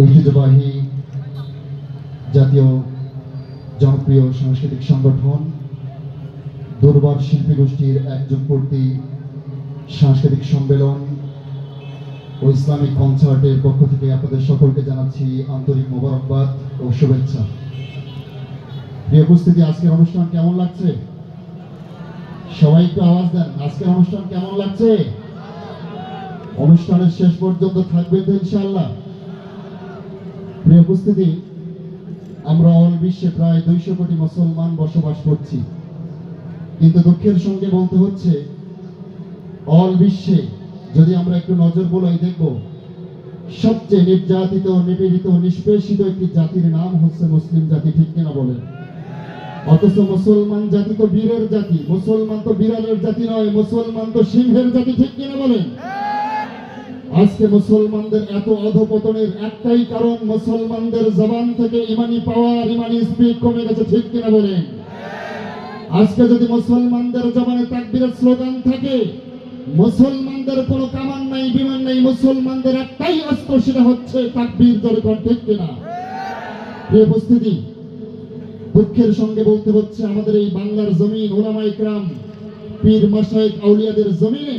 ঐতিহ্যবাহী জাতীয় জনপ্রিয় সাংস্কৃতিক সংগঠন, দুর্বার শিল্পী গোষ্ঠীর একযোগ পূর্তি সাংস্কৃতিক সম্মেলন ও ইসলামিক কনসার্টের পক্ষ থেকে আপনাদের সকলকে জানাচ্ছি আন্তরিক মোবারকবাদ ও শুভেচ্ছা। প্রিয় উপস্থিতি, আজকের অনুষ্ঠান কেমন লাগছে? সবাই একটু আওয়াজ দেন, আজকের অনুষ্ঠান কেমন লাগছে? অনুষ্ঠানের শেষ পর্যন্ত থাকবে তো ইনশাআল্লাহ। প্রিয় উপস্থিতি, আমরা অল বিশ্বে প্রায় দুইশো কোটি মুসলমান বসবাস করছি। কিন্তু দুঃখের সঙ্গে বলতে হচ্ছে, অল বিশ্বে যদি আমরা একটু নজর বলাই দেখব, সবচেয়ে নির্যাতিত, নিপীড়িত, নিষ্পেষিত একটি জাতির নাম হচ্ছে মুসলিম জাতি, ঠিক কিনা বলেন? অথচ মুসলমান জাতি তো বীরের জাতি, মুসলমান তো বিড়ালের জাতি নয়, মুসলমান তো সিংহের জাতি, ঠিক কিনা বলেন? আজকে মুসলমানদের এত অধপতনের একটাই কারণ মুসলমানদের জবান থেকে ইমানি পাওয়ার, ইমানি স্পিড কমে গেছে, ঠিক কিনা বলেন? আজকে যদি মুসলমানদের জবানে তাকবীরের স্লোগান থাকে, মুসলমানদের কোনো কামান নাই, বিমান নাই, মুসলমানদের একটাই অস্ত্র সেটা হচ্ছে তাকবীর জনগণ ঠিক কিনা? উপস্থিতি, দুঃখের সঙ্গে বলতে হচ্ছে আমাদের এই বাংলার জমিন ওলামা ইকরাম পীর মাসায়েক আউলিয়াদের জমিনে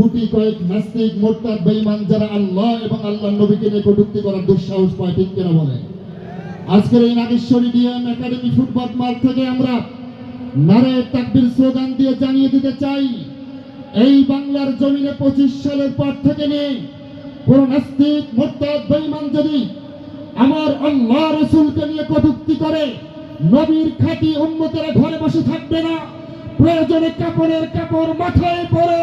গুটি কয়েক নাস্তিক, মোরতাদ, বেঈমান যারা আল্লাহ এবং আল্লাহ নবীকে নিয়ে কটূক্তি করার দুঃসাহস পায়, ঠিক কিনা বলে? আজকের এই নাগেশ্বরী ডিএম একাডেমি ফুটবল মাঠ থেকে আমরা নারায় তাকবীর স্লোগান দিয়ে জানিয়ে দিতে চাই, এই বাংলার জমিনে পঁচিশ সালের পর থেকে নিয়ে কোন নাস্তিক, মোরতাদ, বেঈমান যদি আমার আল্লাহ রসুলকে নিয়ে কটূক্তি করে, নবীর খাঁটি উন্মতেরা ঘরে বসে থাকবে না, প্রয়োজনে কাপড়ের কাপড় মাথায় পরে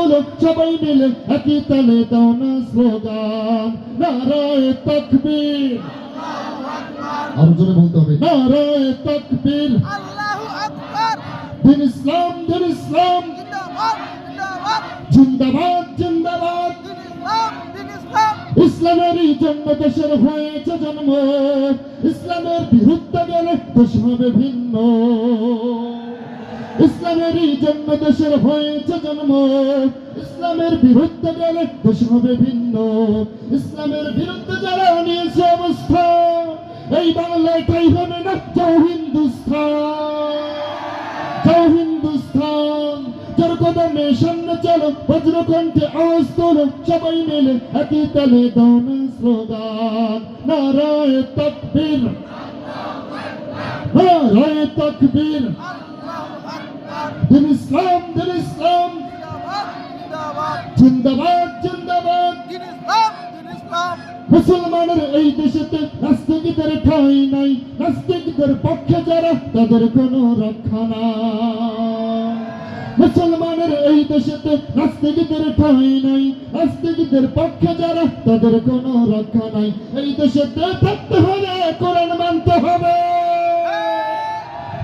তোলো সবাই মিলে একই তালে দাও না স্লোগান। নারায় তকবীর। আরও জোরে বলতে হবে। নারায় তকবীর। দিন ইসলাম দিন ইসলাম। জিন্দাবাদ জিন্দাবাদ। ইসলামেরই জন্য দেশের হয়েছে জন্ম। ইসলামের বিরুদ্ধে গেলে দেশ হবে ভিন্ন। ইসলামেরই জন্য দেশের হয়েছে জন্ম। ইসলামের বিরুদ্ধে গেলে দেশ হবে ভিন্ন। ইসলামের বিরুদ্ধে যারা নিয়েছে অবস্থা, এই বাংলায় তাই হবে না যাও হিন্দুস্থান। যাও হিন্দুস্তান যার কদমে সামনে চলো, বজ্রকণ্ঠে আওয়াজ তোলো, সবাই মিলে একই তালে দাও না স্লোগান। নারায় তকবীর। নারায় তকবীর। দিন ইসলাম দিন ইসলাম। জিন্দাবাদ জিন্দাবাদ। মুসলমানের এই দেশেতে নাস্তিকদের ঠাঁই নাই। নাস্তিকদের পক্ষে যারা, তাদের কোনো রক্ষা নাই। মুসলমানের এই দেশেতে নাস্তিকদের ঠাঁই নাই। নাস্তিকদের পক্ষে যারা, তাদের কোনো রক্ষা নাই। এই দেশেতে থাকতে হবে কোরআন মানতে হবে।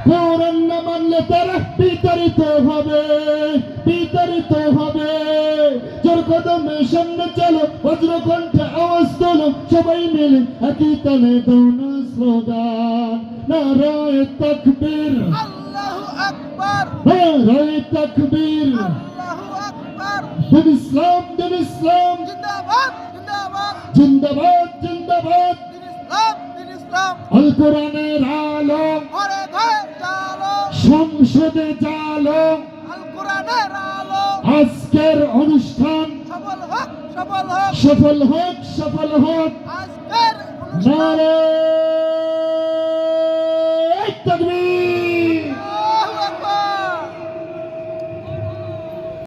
কোরআন না মানলে তারা বিতাড়িত হবে বিতাড়িত হবে। জোর কদমে সামনে চলো বজ্রকণ্ঠে আওয়াজ তোলো সবাই মিলে একই তালে দাও না স্লোগান। নারায় তকবীর। নারায় তকবীর। দিন ইসলাম দিন ইসলাম। জিন্দাবাদ জিন্দাবাদ। আল কোরআনের আলো ঘরে ঘরে জালো সংসদে আল আলো। আজকের অনুষ্ঠান সফল হোক সফল হোক। সফল হোক সফল